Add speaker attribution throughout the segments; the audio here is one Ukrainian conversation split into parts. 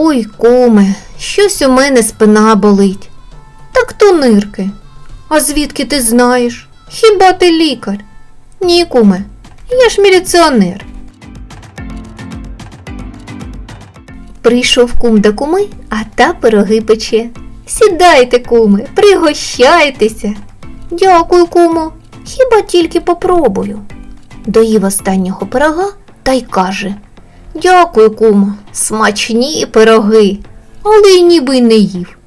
Speaker 1: Ой, куме, щось у мене спина болить. Так то нирки. А звідки ти знаєш? Хіба ти лікар? Ні, куме, я ж міліціонер. Прийшов кум до куми, а та пироги пече. Сідайте, куме, пригощайтеся. Дякую, кумо, хіба тільки попробую. Доїв останнього пирога та й каже Дякую, кумо, смачні пироги, але й ніби й не їв.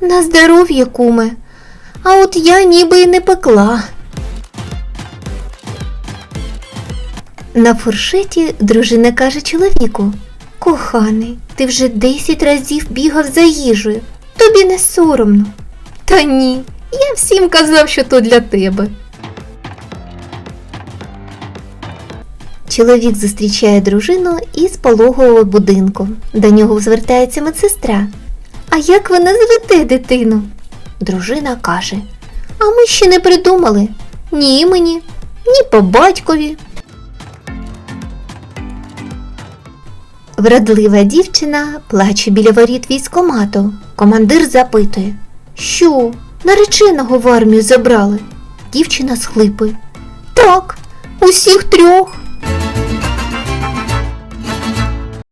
Speaker 1: На здоров'я, куме, а от я ніби й не пекла. На фуршеті дружина каже чоловіку Коханий, ти вже десять разів бігав за їжею. Тобі не соромно. Та ні, я всім казав, що то для тебе. Чоловік зустрічає дружину із пологового будинку. До нього звертається медсестра. А як ви назвете дитину? Дружина каже: А ми ще не придумали ні імені, ні по батькові. Вродлива дівчина плаче біля воріт військомату. Командир запитує, що, нареченого в армію забрали? Дівчина схлипує. Так, усіх трьох.